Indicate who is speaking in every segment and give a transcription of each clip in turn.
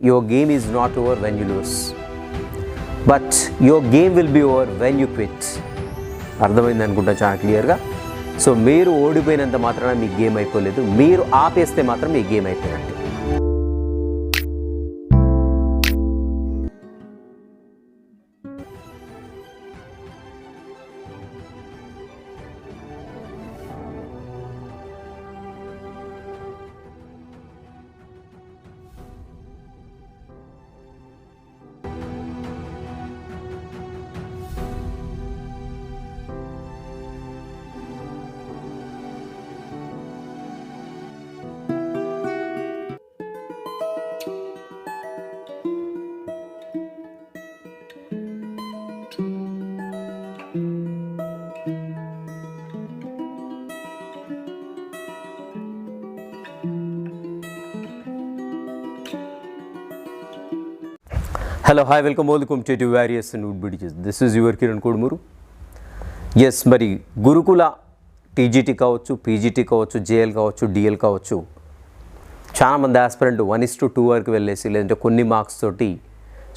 Speaker 1: your game is not over when you lose. But your game will be over when you quit. అర్థమైంది అనుకుంటా చాలా క్లియర్గా so మీరు ఓడిపోయినంత మాత్రాన మీ గేమ్ అయిపోలేదు మీరు ఆపేస్తే మాత్రం మీ గేమ్ అయిపోయినట్టు hello hi welcome welcome to various and would బిడిచెస్ this is your Kiran Kodumuru yes మరి గురుకుల టీజీటీ కావచ్చు పీజీటీ కావచ్చు జేఎల్ కావచ్చు డిఎల్ కావచ్చు చాలామంది aspirant one is to two వరకు వెళ్ళేసి లేదంటే కొన్ని మార్క్స్ తోటి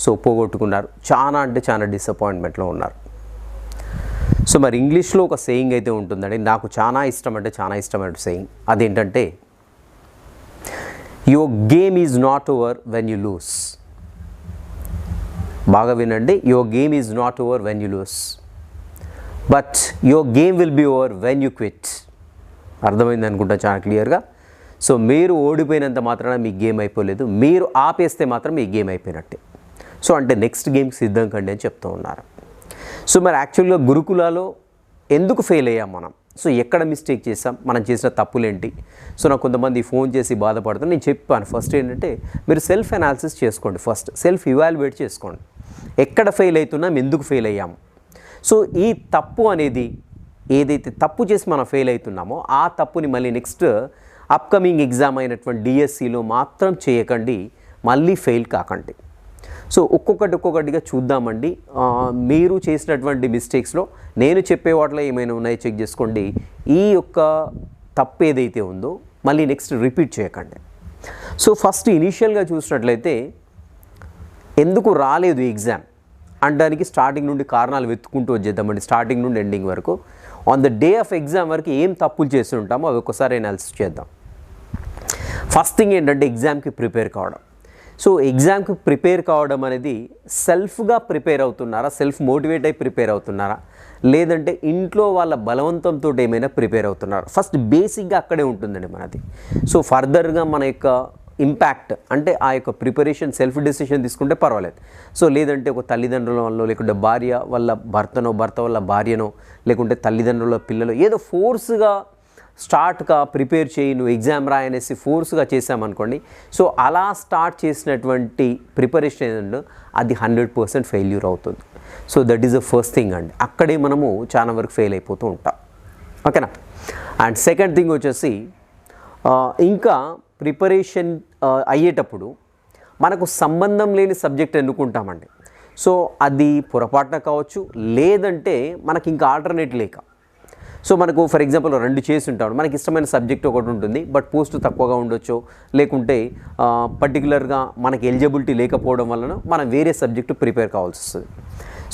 Speaker 1: సో పోగొట్టుకున్నారు చాలా అంటే చాలా డిసప్పాయింట్మెంట్లో ఉన్నారు. సో మరి ఇంగ్లీష్లో ఒక సేయింగ్ అయితే ఉంటుందండి. నాకు చాలా ఇష్టం అంటే చాలా ఇష్టమైన సేయింగ్ అదేంటంటే your game is not over when you lose బాగా వినండి your game is not over when you lose but your game will be over when you quit అర్థమైంది అనుకుంటా చాలా క్లియర్గా. సో మీరు ఓడిపోయినంత మాత్రాన మీ గేమ్ అయిపోలేదు. మీరు ఆపేస్తే మాత్రం మీ గేమ్ అయిపోయినట్టే. సో అంటే నెక్స్ట్ గేమ్కి సిద్ధం కండి అని చెప్తూ ఉన్నారు. సో మరి యాక్చువల్గా గురుకులాలో ఎందుకు ఫెయిల్ అయ్యాం మనం? సో ఎక్కడ మిస్టేక్ చేసాం మనం చేసిన తప్పులేంటి? సో నాకు కొంతమంది ఫోన్ చేసి బాధపడుతున్నారు. నేను చెప్పాను ఫస్ట్ ఏంటంటే మీరు సెల్ఫ్ అనాలిసిస్ చేసుకోండి. ఫస్ట్ సెల్ఫ్ ఇవాల్యుయేట్ చేసుకోండి. ఎక్కడ ఫెయిల్ అవుతున్నాం ఎందుకు ఫెయిల్ అయ్యాము? సో ఈ తప్పు అనేది ఏదైతే తప్పు చేసి మనం ఫెయిల్ అవుతున్నామో ఆ తప్పుని మళ్ళీ నెక్స్ట్ అప్కమింగ్ ఎగ్జామ్ అయినటువంటి డిఎస్సిలో మాత్రం చేయకండి మళ్ళీ ఫెయిల్ కాకండి. సో ఒక్కొక్కటి ఒక్కొక్కటిగా చూద్దామండి. మీరు చేసినటువంటి మిస్టేక్స్లో నేను చెప్పే వాటిలో ఏమైనా ఉన్నాయో చెక్ చేసుకోండి. ఈ యొక్క తప్పు ఏదైతే ఉందో మళ్ళీ నెక్స్ట్ రిపీట్ చేయకండి. సో ఫస్ట్ ఇనీషియల్గా చూసినట్లయితే ఎందుకు రాలేదు ఎగ్జామ్? అనడానికి స్టార్టింగ్ నుండి కారణాలు వెతుక్కుంటూ వచ్చేద్దామండి స్టార్టింగ్ నుండి ఎండింగ్ వరకు. On the day of exam వరకు ఏం తప్పులు చేసి ఉంటామో అవి ఒక్కసారి అనాలిసిస్ చేద్దాం. ఫస్ట్ థింగ్ ఏంటంటే ఎగ్జామ్కి ప్రిపేర్ కావడం. సో ఎగ్జామ్కి ప్రిపేర్ కావడం అనేది సెల్ఫ్గా ప్రిపేర్ అవుతున్నారా? సెల్ఫ్ మోటివేట్ అయి ప్రిపేర్ అవుతున్నారా? లేదంటే ఇంట్లో వాళ్ళ బలవంతంతో ఏమైనా ప్రిపేర్ అవుతున్నారా? ఫస్ట్ బేసిక్గా అక్కడే ఉంటుందండి మనది. సో ఫర్దర్గా మన యొక్క ఇంపాక్ట్ అంటే ఆ యొక్క ప్రిపరేషన్ సెల్ఫ్ డెసిషన్ తీసుకుంటే పర్వాలేదు. సో లేదంటే ఒక తల్లిదండ్రుల వల్ల లేకుంటే భార్య వల్ల భర్తనో భర్త వల్ల భార్యనో లేకుంటే తల్లిదండ్రుల పిల్లలు ఏదో ఫోర్స్గా స్టార్ట్గా ప్రిపేర్ చేయి నువ్వు ఎగ్జామ్ రాయనేసి ఫోర్స్గా చేసామనుకోండి సో అలా స్టార్ట్ చేసినటువంటి ప్రిపరేషన్ ఏంటంటే అది హండ్రెడ్ పర్సెంట్ ఫెయిల్యూర్ అవుతుంది. So that is the first thing అండి. అక్కడే మనము చాలా వరకు ఫెయిల్ అయిపోతూ ఉంటాం. ఓకేనా? అండ్ సెకండ్ థింగ్ వచ్చేసి ఇంకా ప్రిపరేషన్ అయ్యేటప్పుడు మనకు సంబంధం లేని సబ్జెక్ట్ ఎన్నుకుంటామండి సో అది పొరపాటున కావచ్చు లేదంటే మనకి ఇంకా ఆల్టర్నేట్ లేక. సో మనకు ఫర్ ఎగ్జాంపుల్ రెండు చేసి ఉంటాడు మనకి ఇష్టమైన సబ్జెక్ట్ ఒకటి ఉంటుంది బట్ పోస్ట్ తక్కువగా ఉండొచ్చు లేకుంటే పర్టికులర్గా మనకి ఎలిజిబిలిటీ లేకపోవడం వలన మనం వేరే సబ్జెక్టు ప్రిపేర్ కావాల్సి వస్తుంది.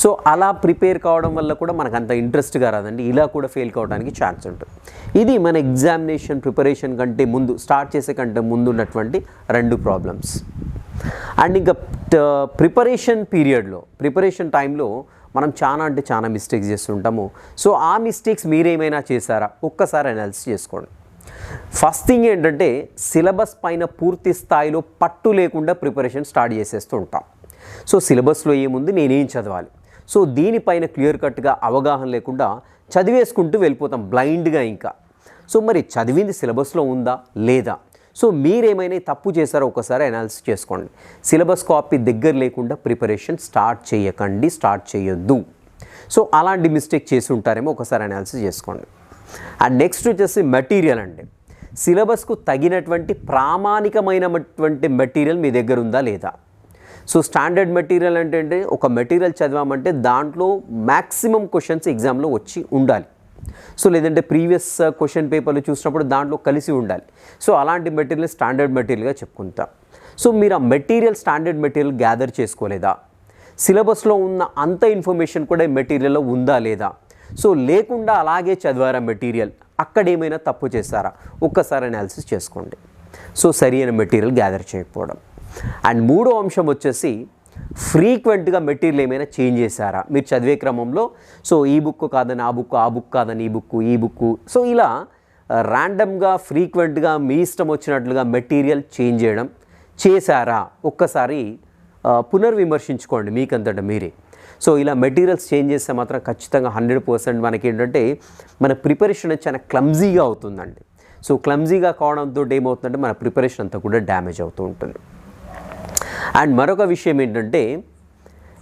Speaker 1: సో అలా ప్రిపేర్ కావడం వల్ల కూడా మనకు అంత ఇంట్రెస్ట్గా రాదండి ఇలా కూడా ఫెయిల్ కావడానికి ఛాన్స్ ఉంటుంది. ఇది మన ఎగ్జామినేషన్ ప్రిపరేషన్ కంటే ముందు స్టార్ట్ చేసే కంటే ముందు ఉన్నటువంటి రెండు ప్రాబ్లమ్స్ అండ్ ఇంకా ప్రిపరేషన్ పీరియడ్లో ప్రిపరేషన్ టైంలో మనం చాలా అంటే చాలా మిస్టేక్స్ చేస్తుంటాము. సో ఆ మిస్టేక్స్ మీరేమైనా చేశారా? ఒక్కసారి అనాలిసిస్ చేసుకోండి. ఫస్ట్ థింగ్ ఏంటంటే సిలబస్ పైన పూర్తి స్థాయిలో పట్టు లేకుండా ప్రిపరేషన్ స్టార్ట్ చేసేస్తూ ఉంటాం. సో సిలబస్లో ఏముంది? నేనేం చదవాలి? సో దీనిపైన క్లియర్ కట్గా అవగాహన లేకుండా చదివేసుకుంటూ వెళ్ళిపోతాం బ్లైండ్గా ఇంకా. సో మరి చదివింది సిలబస్లో ఉందా? లేదా? సో మీరేమైనా తప్పు చేశారో ఒకసారి అనాలిసిస్ చేసుకోండి. సిలబస్ కాపీ దగ్గర లేకుండా ప్రిపరేషన్ స్టార్ట్ చేయకండి స్టార్ట్ చేయొద్దు. సో అలాంటి మిస్టేక్ చేసి ఉంటారేమో ఒకసారి అనాలిసిస్ చేసుకోండి. అండ్ నెక్స్ట్ వచ్చేసి మెటీరియల్ అండి. సిలబస్కు తగినటువంటి ప్రామాణికమైనటువంటి మెటీరియల్ మీ దగ్గర ఉందా? లేదా? సో స్టాండర్డ్ మెటీరియల్ అంటే ఒక మెటీరియల్ చదివామంటే దాంట్లో మ్యాక్సిమం క్వశ్చన్స్ ఎగ్జామ్లో వచ్చి ఉండాలి. సో లేదంటే ప్రీవియస్ uh, క్వశ్చన్ పేపర్లు చూసినప్పుడు దాంట్లో కలిసి ఉండాలి. సో అలాంటి మెటీరియల్ స్టాండర్డ్ మెటీరియల్గా చెప్పుకుంటాం. సో మీరు ఆ మెటీరియల్ స్టాండర్డ్ మెటీరియల్ గ్యాదర్ చేసుకోలేదా? సిలబస్లో ఉన్న అంత ఇన్ఫర్మేషన్ కూడా ఈ మెటీరియల్లో ఉందా లేదా? సో లేకుండా అలాగే చదివారా మెటీరియల్ అక్కడ ఏమైనా తప్పు చేస్తారా ఒక్కసారి అనాలిసిస్ చేసుకోండి. సో సరి అయిన మెటీరియల్ గ్యాదర్ చేయకపోవడం. అండ్ మూడో అంశం వచ్చేసి ఫ్రీక్వెంట్గా మెటీరియల్ ఏమైనా చేంజ్ చేశారా? మీరు చదివే క్రమంలో సో ఈ బుక్ కాదని ఆ బుక్ ఆ బుక్ కాదని ఈ బుక్ ఈ బుక్ సో ఇలా ర్యాండమ్గా ఫ్రీక్వెంట్గా మీ ఇష్టం వచ్చినట్లుగా మెటీరియల్ చేంజ్ చేయడం చేశారా? ఒక్కసారి పునర్విమర్శించుకోండి మీకంతట మీరే. సో ఇలా మెటీరియల్స్ చేంజ్ చేస్తే మాత్రం ఖచ్చితంగా హండ్రెడ్ పర్సెంట్ మనకి ఏంటంటే మన ప్రిపరేషన్ చాలా క్లమ్జీగా అవుతుందండి. సో క్లమ్జీగా కావడంతో ఏమవుతుందంటే మన ప్రిపరేషన్ అంతా కూడా డ్యామేజ్ అవుతూ ఉంటుంది. అండ్ మరొక విషయం ఏంటంటే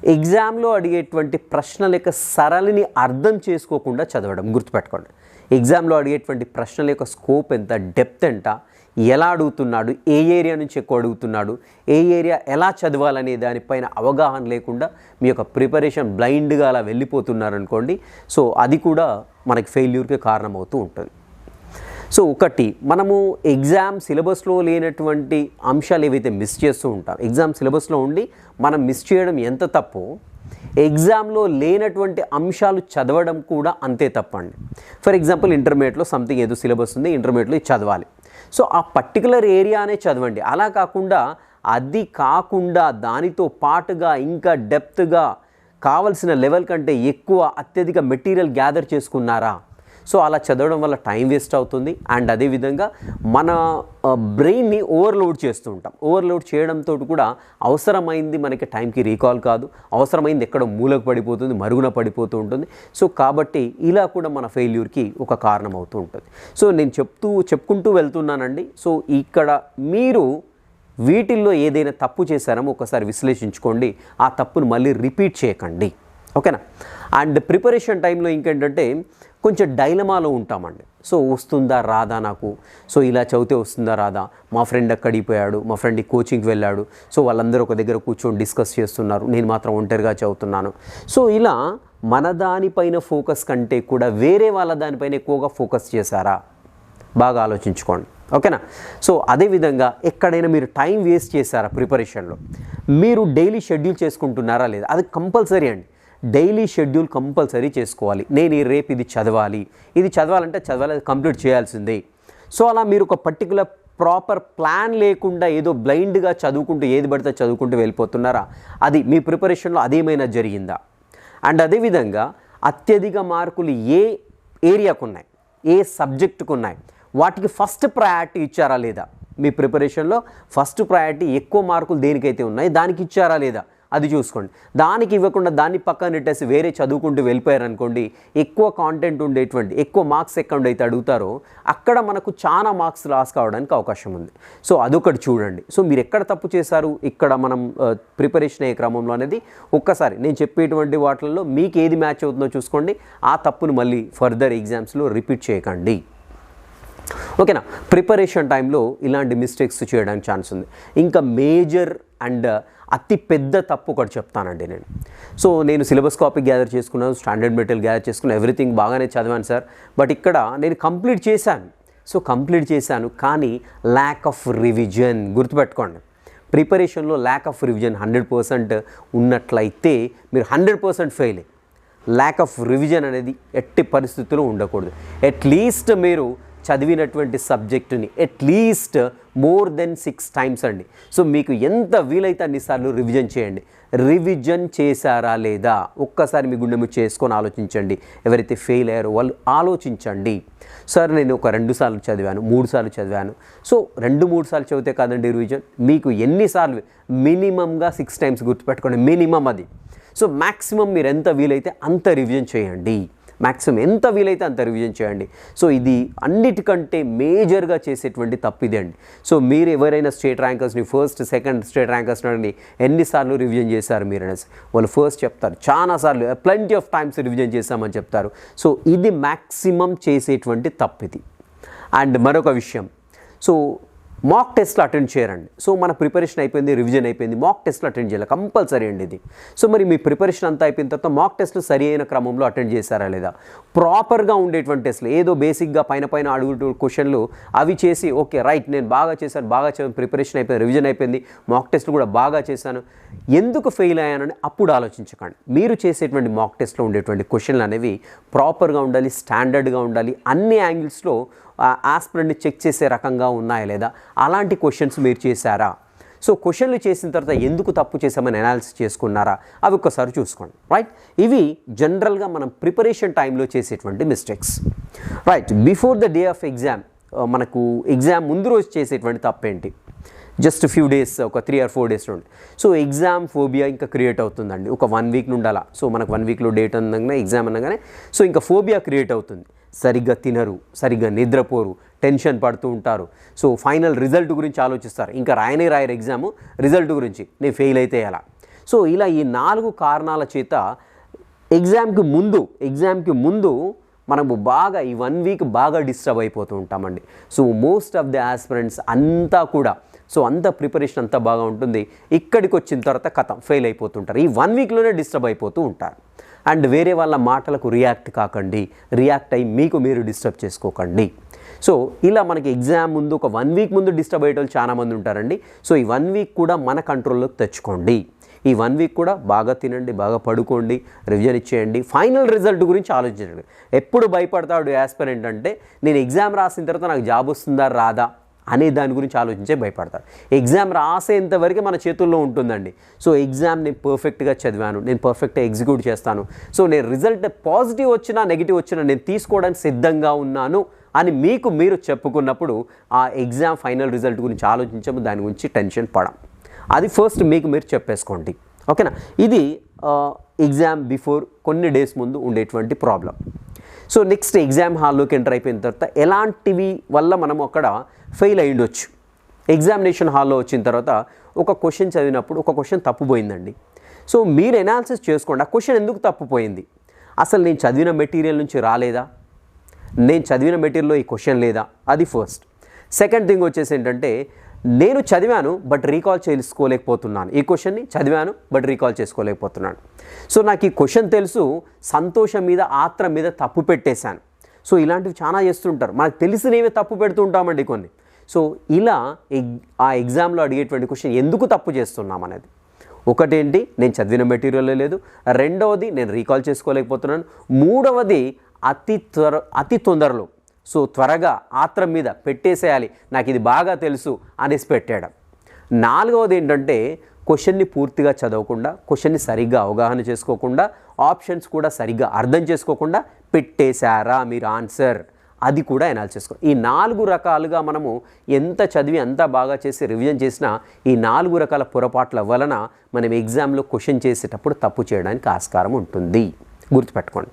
Speaker 1: ఎగ్జామ్లో అడిగేటువంటి ప్రశ్నల యొక్క సరళిని అర్థం చేసుకోకుండా చదవడం గుర్తుపెట్టుకోండి. ఎగ్జామ్లో అడిగేటువంటి ప్రశ్నల యొక్క స్కోప్ ఎంత డెప్త్ ఎంత ఎలా అడుగుతున్నాడు ఏ ఏరియా నుంచి ఎక్కువ అడుగుతున్నాడు ఏ ఏరియా ఎలా చదవాలనే దానిపైన అవగాహన లేకుండా మీ యొక్క ప్రిపరేషన్ బ్లైండ్గా అలా వెళ్ళిపోతున్నారనుకోండి సో అది కూడా మనకి ఫెయిల్యూర్కి కారణమవుతూ ఉంటుంది. సో ఒకటి మనము ఎగ్జామ్ సిలబస్లో లేనటువంటి అంశాలు ఏవైతే మిస్ చేస్తూ ఉంటాం ఎగ్జామ్ సిలబస్లో ఉండి మనం మిస్ చేయడం ఎంత తప్పు ఎగ్జామ్లో లేనటువంటి అంశాలు చదవడం కూడా అంతే తప్పండి. ఫర్ ఎగ్జాంపుల్ ఇంటర్మీడియట్లో సంథింగ్ ఏదో సిలబస్ ఉంది ఇంటర్మీడియట్లో చదవాలి. సో ఆ పర్టికులర్ ఏరియానే చదవండి. అలా కాకుండా అది కాకుండా దానితో పాటుగా ఇంకా డెప్త్గా కావలసిన లెవెల్ కంటే ఎక్కువ అత్యధిక మెటీరియల్ గ్యాదర్ చేసుకున్నారా? సో అలా చదవడం వల్ల టైం వేస్ట్ అవుతుంది. అండ్ అదేవిధంగా మన బ్రెయిన్ని ఓవర్లోడ్ చేస్తూ ఉంటాం. ఓవర్లోడ్ చేయడంతో కూడా అవసరమైంది మనకి టైంకి రీకాల్ కాదు. అవసరమైంది ఎక్కడ మూలకు పడిపోతుంది మరుగున పడిపోతూ ఉంటుంది. సో కాబట్టి ఇలా కూడా మన ఫెయిల్యూర్కి ఒక కారణం అవుతూ ఉంటుంది. సో నేను చెప్తూ చెప్పుకుంటూ వెళ్తున్నానండి. సో ఇక్కడ మీరు వీటిల్లో ఏదైనా తప్పు చేశారో ఒకసారి విశ్లేషించుకోండి. ఆ తప్పును మళ్ళీ రిపీట్ చేయకండి. ఓకేనా? అండ్ ప్రిపరేషన్ టైంలో ఇంకేంటంటే కొంచెం డైలమాలో ఉంటామండి. సో వస్తుందా రాదా నాకు? సో ఇలా చదివితే వస్తుందా రాదా? మా ఫ్రెండ్ అక్కడిపోయాడు మా ఫ్రెండ్ ఈ కోచింగ్కి వెళ్ళాడు. సో వాళ్ళందరూ ఒక దగ్గర కూర్చొని డిస్కస్ చేస్తున్నారు. నేను మాత్రం ఒంటరిగా చదువుతున్నాను. సో ఇలా మన దానిపైన ఫోకస్ కంటే కూడా వేరే వాళ్ళ దానిపైన ఎక్కువగా ఫోకస్ చేశారా? బాగా ఆలోచించుకోండి. ఓకేనా? సో అదేవిధంగా ఎక్కడైనా మీరు టైం వేస్ట్ చేశారా ప్రిపరేషన్లో? మీరు డైలీ షెడ్యూల్ చేసుకుంటున్నారా లేదా? అది కంపల్సరీ అండి. డైలీ షెడ్యూల్ కంపల్సరీ చేసుకోవాలి. నేను ఈ రేపు ఇది చదవాలి. ఇది చదవాలంటే చదవాలి కంప్లీట్ చేయాల్సిందే. సో అలా మీరు ఒక పర్టికులర్ ప్రాపర్ ప్లాన్ లేకుండా ఏదో బ్లైండ్గా చదువుకుంటూ ఏది పడితే చదువుకుంటూ వెళ్ళిపోతున్నారా? అది మీ ప్రిపరేషన్లో అదేమైనా జరిగిందా? అండ్ అదేవిధంగా అత్యధిక మార్కులు ఏ ఏరియాకు ఉన్నాయి? ఏ సబ్జెక్టుకు ఉన్నాయి? వాటికి ఫస్ట్ ప్రయారిటీ ఇచ్చారా లేదా? మీ ప్రిపరేషన్లో ఫస్ట్ ప్రయారిటీ ఎక్కువ మార్కులు దేనికైతే ఉన్నాయి? దానికి ఇచ్చారా లేదా? అది చూసుకోండి. దానికి ఇవ్వకుండా దాన్ని పక్కన నెట్టేసి వేరే చదువుకుంటూ వెళ్ళిపోయారనుకోండి ఎక్కువ కాంటెంట్ ఉండేటువంటి ఎక్కువ మార్క్స్ ఎక్కడ అయితే అడుగుతారో అక్కడ మనకు చాలా మార్క్స్ లాస్ కావడానికి అవకాశం ఉంది. సో అదొకటి చూడండి. సో మీరు ఎక్కడ తప్పు చేశారు ఇక్కడ మనం ప్రిపరేషన్ అయ్యే క్రమంలో అనేది ఒక్కసారి నేను చెప్పేటువంటి వాటిల్లో మీకు ఏది మ్యాచ్ అవుతుందో చూసుకోండి. ఆ తప్పును మళ్ళీ ఫర్దర్ ఎగ్జామ్స్లో రిపీట్ చేయకండి. ఓకేనా? ప్రిపరేషన్ టైంలో ఇలాంటి మిస్టేక్స్ చేయడానికి ఛాన్స్ ఉంది. ఇంకా మేజర్ అండ్ అతి పెద్ద తప్పు ఒకటి చెప్తానండి నేను. సో నేను సిలబస్ కాపీ గ్యాదర్ చేసుకున్నాను స్టాండర్డ్ మెటీరియల్ గ్యాదర్ చేసుకున్నాను ఎవ్రీథింగ్ బాగానే చదివాను సార్. బట్ ఇక్కడ నేను కంప్లీట్ చేశాను. సో కంప్లీట్ చేశాను కానీ ల్యాక్ ఆఫ్ రివిజన్ గుర్తుపెట్టుకోండి. ప్రిపరేషన్లో lack of revision hundred percent ఉన్నట్లయితే మీరు hundred percent fail lack of revision అనేది ఎట్టి పరిస్థితుల్లో ఉండకూడదు. అట్లీస్ట్ మీరు చదివినటువంటి సబ్జెక్టుని at least more than six times అండి. సో మీకు ఎంత వీలైతే అన్నిసార్లు రివిజన్ చేయండి. రివిజన్ చేశారా లేదా? ఒక్కసారి మీ గుండె చేసుకొని ఆలోచించండి. ఎవరైతే ఫెయిల్ అయ్యారో వాళ్ళు ఆలోచించండి. సార్ నేను ఒక రెండు సార్లు చదివాను మూడు సార్లు చదివాను. సో రెండు మూడు సార్లు చదివితే కాదండి రివిజన్ మీకు ఎన్నిసార్లు మినిమంగా సిక్స్ టైమ్స్ గుర్తుపెట్టుకోండి. మినిమం అది. సో మ్యాక్సిమం మీరు ఎంత వీలైతే అంత రివిజన్ చేయండి. మ్యాక్సిమం ఎంత వీలైతే అంత రివిజన్ చేయండి. సో ఇది అన్నిటికంటే మేజర్గా చేసేటువంటి తప్పిదే అండి. సో మీరు ఎవరైనా స్టేట్ ర్యాంకర్స్ని ఫస్ట్ సెకండ్ స్టేట్ ర్యాంకర్స్ని ఎన్నిసార్లు రివిజన్ చేశారు మీరు అనేసి? వాళ్ళు ఫస్ట్ చెప్తారు. చాలాసార్లు ప్లెంటీ ఆఫ్ టైమ్స్ రివిజన్ చేశామని చెప్తారు. సో ఇది మ్యాక్సిమం చేసేటువంటి తప్పు ఇది అండ్ మరొక విషయం. సో మాక్ టెస్ట్లు అటెండ్ చేయరండి. సో మన ప్రిపరేషన్ అయిపోయింది రివిజన్ అయిపోయింది. మాక్ టెస్ట్లు అటెండ్ చేయాలి. కంపల్సరీ అండి ఇది. సో మరి మీ ప్రిపరేషన్ అంతా అయిపోయిన తర్వాత మాక్ టెస్ట్లు సరి అయిన క్రమంలో అటెండ్ చేశారా లేదా? ప్రాపర్గా ఉండేటువంటి టెస్ట్లు ఏదో బేసిక్గా పైన పైన అడుగు క్వశ్చన్లు అవి చేసి ఓకే రైట్ నేను బాగా చేశాను బాగా చేశాను ప్రిపరేషన్ అయిపోయింది రివిజన్ అయిపోయింది మాక్ టెస్ట్లు కూడా బాగా చేశాను. ఎందుకు ఫెయిల్ అయ్యానని అప్పుడు ఆలోచించకండి. మీరు చేసేటువంటి మాక్ టెస్ట్లో ఉండేటువంటి క్వశ్చన్లు అనేవి ప్రాపర్గా ఉండాలి స్టాండర్డ్గా ఉండాలి అన్ని యాంగిల్స్లో ఆస్పిరెంట్ని చెక్ చేసే రకంగా ఉన్నాయా లేదా? అలాంటి క్వశ్చన్స్ మీరు చేశారా? సో క్వశ్చన్లు చేసిన తర్వాత ఎందుకు తప్పు చేసామని అనాలిసిస్ చేసుకున్నారా? అవి ఒక్కసారి చూసుకోండి రైట్ ఇవి జనరల్గా మనం ప్రిపరేషన్ టైంలో చేసేటువంటి mistakes right before the day of exam మనకు ఎగ్జామ్ ముందు రోజు చేసేటువంటి తప్పేంటి? జస్ట్ ఫ్యూ డేస్ ఒక త్రీ ఆర్ ఫోర్ డేస్ నుండి సో ఎగ్జామ్ ఫోబియా ఇంకా క్రియేట్ అవుతుందండి. ఒక వన్ వీక్ నుండి అలా. సో మనకు వన్ వీక్లో డేట్ అనగానే ఎగ్జామ్ అనగానే సో ఇంకా ఫోబియా క్రియేట్ అవుతుంది. సరిగ్గా తినరు సరిగ్గా నిద్రపోరు టెన్షన్ పడుతూ ఉంటారు. సో ఫైనల్ రిజల్ట్ గురించి ఆలోచిస్తారు. ఇంకా రాయనే రాయరు ఎగ్జామ్ రిజల్ట్ గురించి. నేను ఫెయిల్ అయితే ఎలా? సో ఇలా ఈ నాలుగు కారణాల చేత ఎగ్జామ్కి ముందు ఎగ్జామ్కి ముందు మనము బాగా ఈ వన్ వీక్ బాగా డిస్టర్బ్ అయిపోతూ ఉంటామండి. So most of the aspirants అంతా కూడా సో అంత ప్రిపరేషన్ అంతా బాగా ఉంటుంది. ఇక్కడికి వచ్చిన తర్వాత కథ ఫెయిల్ అయిపోతుంటారు ఈ వన్ వీక్లోనే డిస్టర్బ్ అయిపోతూ ఉంటారు. అండ్ వేరే వాళ్ళ మాటలకు రియాక్ట్ కాకండి. రియాక్ట్ అయ్యి మీకు మీరు డిస్టర్బ్ చేసుకోకండి. సో ఇలా మనకి ఎగ్జామ్ ముందు ఒక వన్ వీక్ ముందు డిస్టర్బ్ అయ్యే వాళ్ళు చాలామంది ఉంటారండి. సో ఈ వన్ వీక్ కూడా మన కంట్రోల్లోకి తెచ్చుకోండి. ఈ వన్ వీక్ కూడా బాగా తినండి బాగా పడుకోండి రివిజన్ ఇచ్చేయండి. ఫైనల్ రిజల్ట్ గురించి ఆలోచించండి. ఎప్పుడు భయపడతాడు యాస్పరెంట్ అంటే నేను ఎగ్జామ్ రాసిన తర్వాత నాకు జాబ్ వస్తుందా రాదా? అనే దాని గురించి ఆలోచించే భయపడతాడు ఎగ్జామ్ రాసేంతవరకు మన చేతుల్లో ఉంటుందండి. సో ఎగ్జామ్ నేను పర్ఫెక్ట్గా చదివాను నేను పర్ఫెక్ట్గా ఎగ్జిక్యూట్ చేస్తాను. సో నేను రిజల్ట్ పాజిటివ్ వచ్చినా నెగిటివ్ వచ్చినా నేను తీసుకోవడానికి సిద్ధంగా ఉన్నాను అని మీకు మీరు చెప్పుకున్నప్పుడు ఆ ఎగ్జామ్ ఫైనల్ రిజల్ట్ గురించి ఆలోచించము దాని గురించి టెన్షన్ పడం అది ఫస్ట్ మీకు మీరు చెప్పేసుకోండి. ఓకేనా? ఇది ఎగ్జామ్ బిఫోర్ కొన్ని డేస్ ముందు ఉండేటువంటి ప్రాబ్లం సో నెక్స్ట్ ఎగ్జామ్ హాల్లోకి ఎంటర్ అయిపోయిన తర్వాత ఎలాంటివి వల్ల మనం అక్కడ ఫెయిల్ అయి ఉండొచ్చు. ఎగ్జామినేషన్ హాల్లో వచ్చిన తర్వాత ఒక క్వశ్చన్ చదివినప్పుడు ఒక క్వశ్చన్ తప్పుపోయిందండి. సో మీరు ఎనాలిసిస్ చేసుకోండి. ఆ క్వశ్చన్ ఎందుకు తప్పుపోయింది? అసలు నేను చదివిన మెటీరియల్ నుంచి రాలేదా? నేను చదివిన మెటీరియల్లో ఈ క్వశ్చన్ లేదా? అది ఫస్ట్ సెకండ్ థింగ్ వచ్చేసి ఏంటంటే నేను చదివాను బట్ రీకాల్ చేసుకోలేకపోతున్నాను. ఈ క్వశ్చన్ని చదివాను బట్ రీకాల్ చేసుకోలేకపోతున్నాను. సో నాకు ఈ క్వశ్చన్ తెలుసు సంతోషం మీద ఆత్రం మీద తప్పు పెట్టేశాను. సో ఇలాంటివి చాలా చేస్తుంటారు. మనకు తెలిసినవి తప్పు పెడుతూ ఉంటామండి కొన్ని. సో ఇలా ఎగ్ ఆ ఎగ్జామ్లో అడిగేటువంటి క్వశ్చన్ ఎందుకు తప్పు చేస్తున్నాం అనేది. ఒకటేంటి? నేను చదివిన మెటీరియల్ లేదు. రెండవది నేను రీకాల్ చేసుకోలేకపోతున్నాను. మూడవది అతి త్వర అతి తొందరలో సో త్వరగా ఆత్రం మీద పెట్టేసేయాలి. నాకు ఇది బాగా తెలుసు అనేసి పెట్టాడు నాలుగవది ఏంటంటే క్వశ్చన్ని పూర్తిగా చదవకుండా క్వశ్చన్ని సరిగ్గా అవగాహన చేసుకోకుండా ఆప్షన్స్ కూడా సరిగ్గా అర్థం చేసుకోకుండా పెట్టేశారా మీరు ఆన్సర్? అది కూడా ఎనాలిసిస్ చేసుకో ఈ నాలుగు రకాలుగా మనము ఎంత చదివి ఎంత బాగా చేసి రివిజన్ చేసినా ఈ నాలుగు రకాల పొరపాట్ల వలన మనం ఎగ్జామ్లో క్వశ్చన్ చేసేటప్పుడు తప్పు చేయడానికి ఆస్కారం ఉంటుంది. గుర్తుపెట్టుకోండి.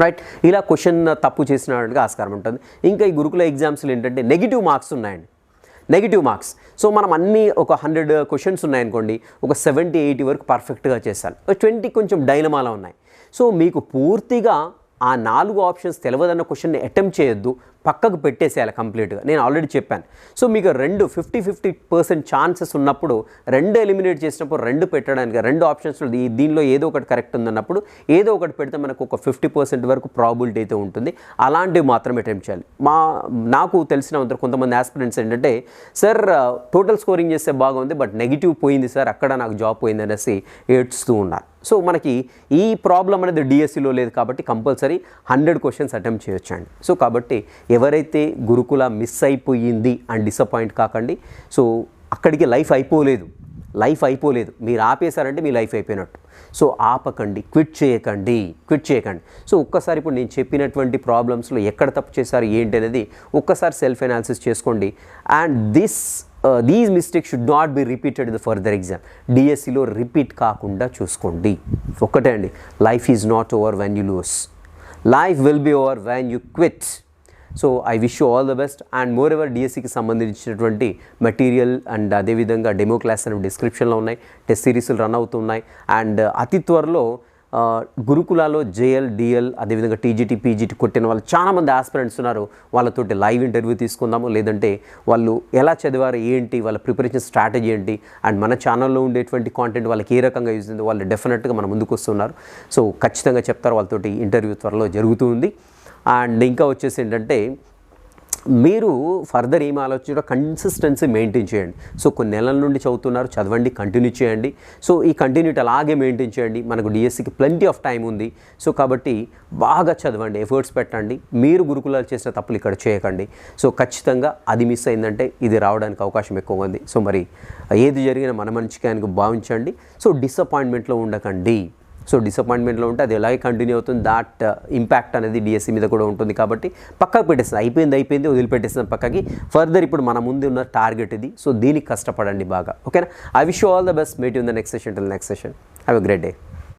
Speaker 1: రైట్ ఇలా క్వశ్చన్ తప్పు చేసిన ఆస్కారం ఉంటుంది. ఇంకా ఈ గురుకుల ఎగ్జామ్స్లో ఏంటంటే నెగిటివ్ మార్క్స్ ఉన్నాయండి. నెగిటివ్ మార్క్స్ సో మనం అన్ని ఒక హండ్రెడ్ క్వశ్చన్స్ ఉన్నాయనుకోండి ఒక సెవెంటీ ఎయిటీ వరకు పర్ఫెక్ట్గా చేశాను ట్వంటీ కొంచెం డైనమాలో ఉన్నాయి. సో మీకు పూర్తిగా ఆ నాలుగు ఆప్షన్స్ తెలియదన్న క్వశ్చన్ని అటెంప్ట్ చేయొద్దు. పక్కకు పెట్టేసేయాలి కంప్లీట్గా. నేను ఆల్రెడీ చెప్పాను. సో మీకు రెండు ఫిఫ్టీ ఫిఫ్టీ పర్సెంట్ ఛాన్సెస్ ఉన్నప్పుడు రెండు ఎలిమినేట్ చేసినప్పుడు రెండు పెట్టడానికి రెండు ఆప్షన్స్లో దీనిలో ఏదో ఒకటి కరెక్ట్ ఉందన్నప్పుడు ఏదో ఒకటి పెడితే మనకు ఒక ఫిఫ్టీ పర్సెంట్ వరకు ప్రాబిలిటీ అయితే ఉంటుంది. అలాంటివి మాత్రమే అటెంప్ట్ చేయాలి. మా నాకు తెలిసిన కొంతమంది ఆస్పిరెంట్స్ ఏంటంటే సార్ టోటల్ స్కోరింగ్ చేస్తే బాగుంది బట్ నెగిటివ్ పోయింది సార్ అక్కడ నాకు జాబ్ పోయింది అనేసి ఏడ్స్తూ ఉన్నారు. సో మనకి ఈ ప్రాబ్లం అనేది డిఎస్సిలో లేదు కాబట్టి కంపల్సరీ హండ్రెడ్ క్వశ్చన్స్ అటెంప్ట్ చేయొచ్చండి. సో కాబట్టి ఎవరైతే గురుకుల మిస్ అయిపోయింది అండ్ డిసప్పాయింట్ కాకండి. సో అక్కడికి లైఫ్ అయిపోలేదు. లైఫ్ అయిపోలేదు. మీరు ఆపేశారంటే మీ లైఫ్ అయిపోయినట్టు. సో ఆపకండి. క్విట్ చేయకండి. క్విట్ చేయకండి. సో ఒక్కసారి ఇప్పుడు నేను చెప్పినటువంటి ప్రాబ్లమ్స్లో ఎక్కడ తప్పు చేశారు ఏంటి అనేది ఒక్కసారి సెల్ఫ్ ఎనాలిసిస్ చేసుకోండి. And this these mistake should not be repeated the further exam డిఎస్సిలో రిపీట్ కాకుండా చూసుకోండి. ఒక్కటే అండి. Life is not over when you lose life will be over when you quit so I wish you all the best. And moreover డిఎస్సికి సంబంధించినటువంటి material and అదేవిధంగా demo class అనేవి డిస్క్రిప్షన్లో ఉన్నాయి టెస్ట్ సిరీస్లు రన్ అవుతున్నాయి. అండ్ అతి త్వరలో గురుకులాలో జేఎల్ డిఎల్ అదేవిధంగా టీజీటీ పీజీటీ కొట్టిన వాళ్ళు చాలామంది ఆస్పిరెంట్స్ ఉన్నారు. వాళ్ళతోటి లైవ్ ఇంటర్వ్యూ తీసుకుందాము. లేదంటే వాళ్ళు ఎలా చదివారు ఏంటి వాళ్ళ ప్రిపరేషన్ స్ట్రాటజీ ఏంటి అండ్ మన ఛానల్లో ఉండేటువంటి కాంటెంట్ వాళ్ళకి ఏ రకంగా యూజ్ ఉంది వాళ్ళు డెఫినెట్గా మన ముందుకు వస్తున్నారు. సో ఖచ్చితంగా చెప్తారు వాళ్ళతోటి ఇంటర్వ్యూ త్వరలో జరుగుతూ ఉంది. అండ్ ఇంకా వచ్చేసి ఏంటంటే మీరు ఫర్దర్ ఏం ఆలోచించడం కన్సిస్టెన్సీ మెయింటైన్ చేయండి. సో కొన్ని నెలల నుండి చదువుతున్నారు చదవండి కంటిన్యూ చేయండి. సో ఈ కంటిన్యూటీ అలాగే మెయింటైన్ చేయండి. మనకు డిఎస్సికి ప్లెంటీ ఆఫ్ టైం ఉంది. సో కాబట్టి బాగా చదవండి ఎఫర్ట్స్ పెట్టండి. మీరు గురుకులాలు చేసిన తప్పులు ఇక్కడ చేయకండి. సో ఖచ్చితంగా అది మిస్ అయిందంటే ఇది రావడానికి అవకాశం ఎక్కువ ఉంది. సో మరి ఏది జరిగినా మన మంచిగా ఆయనకు భావించండి. సో డిసప్పాయింట్మెంట్లో ఉండకండి. సో డిసప్పాయింట్మెంట్లో ఉంటే అది ఎలాగే కంటిన్యూ అవుతుంది? దాట్ ఇంపాక్ట్ uh, అనేది డిఎస్సి మీద కూడా ఉంటుంది కాబట్టి పక్కకు పెట్టేస్తుంది అయిపోయింది అయిపోయింది వదిలిపెట్టేసిన పక్కకి. ఫర్దర్ ఇప్పుడు మన ముందు ఉన్న టార్గెట్ ఇది. సో దీనికి కష్టపడండి బాగా. ఓకేనా I wish all the best mate in the next session till next session have a great day